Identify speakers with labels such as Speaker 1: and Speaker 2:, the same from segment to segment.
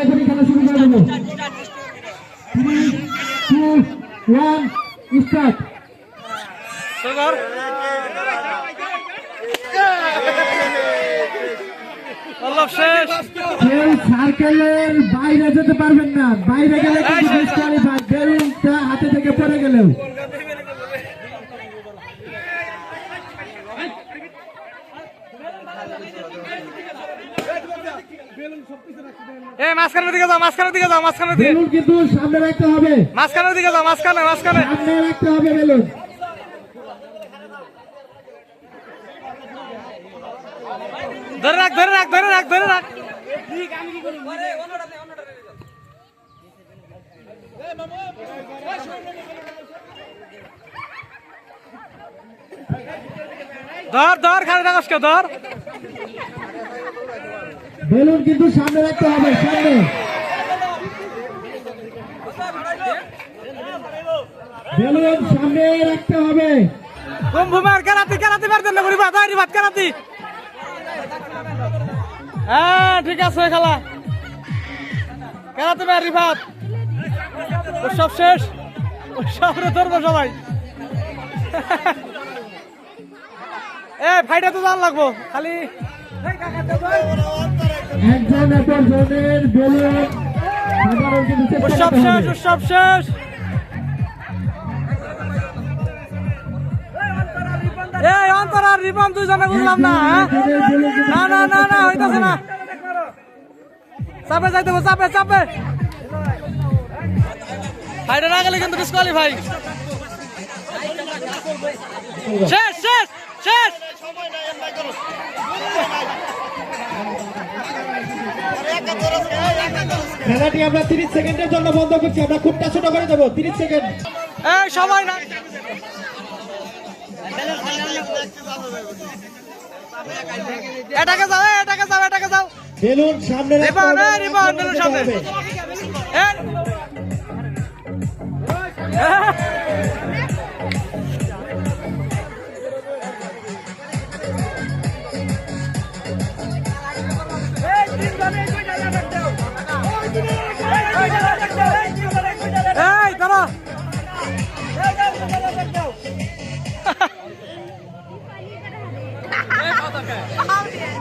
Speaker 1: এখনই খেলা শুরু করে দেবো থ্রি টু ওয়ান স্টার্ট কেউ সার্কেলের বাইরে যেতে পারবেন না। বাইরে গেলে কিন্তু হাতে থেকে পড়ে গেলেও।
Speaker 2: এ মাঝখানের দিকে যাও মাঝখানের দিকে যাও মাঝখানের দিকে।
Speaker 1: বেলুন কিন্তু সামনে রাখতে হবে।
Speaker 2: মাঝখানের দিকে যাও মাঝখানে মাঝখানে।
Speaker 1: সামনে রাখতে হবে বেলুন।
Speaker 2: ধরে রাখ ধরে রাখ ধরে রাখ ধরে রাখ। ধর ধর খালি রাখসকে ধর।
Speaker 1: বেলুন কিন্তু সামনে রাখতে হবে, সামনে। বেলুন সামনে রাখতে হবে।
Speaker 2: হ্যাঁ ঠিক আছে উৎসব শেষ। সবাই। এ, ফাইটা তো জান লাগবো, খালি
Speaker 1: একজন বেলুন
Speaker 2: উৎসব শেষ। উৎসব শেষ। এই অন্তর আর রিপন দুজনে বুঝলাম না হ্যাঁ? না না না না হইতাছে না। চাপে যাইতে চাপে চাপে। ভাইটা না গেলে কিন্তু ডিসকোয়ালিফাই শেষ শেষ শেষ।
Speaker 1: খেলাটি আমরা তিরিশ সেকেন্ডের জন্য বন্ধ করছি। আমরা খুবটা ছোট করে দেবো। তিরিশ সেকেন্ড।
Speaker 2: সবাই না এটাকে যাও এটাকে যাও এটাকে যাও।
Speaker 1: বেলুন সামনে
Speaker 2: রিবন এই রিবন বেলুন সামনে। এই।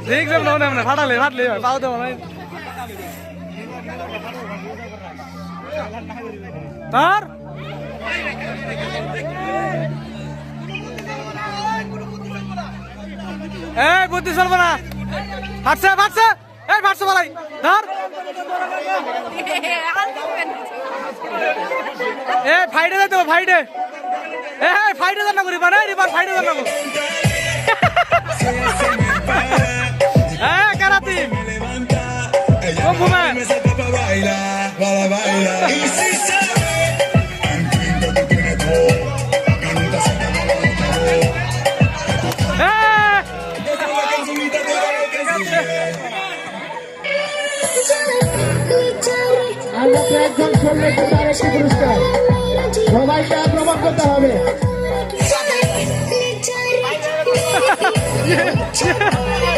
Speaker 2: ঠিক আছে না না ফাটালে ফাটলে পাও দেবো না তার? এই বুদ্ধি চলবে না। ফাটছে ফাটছে। এই ফাটছে বলাই। ধর। এ ফাইটে যাইতে হবে, ফাইটে। এ ফাইটে জানা করি মানে রিবার ফাইটে জানা করি।
Speaker 1: মাত্র একজন তো তার একটি পুরস্কার সবাইকে আক্রমণ করতে হবে
Speaker 2: গেল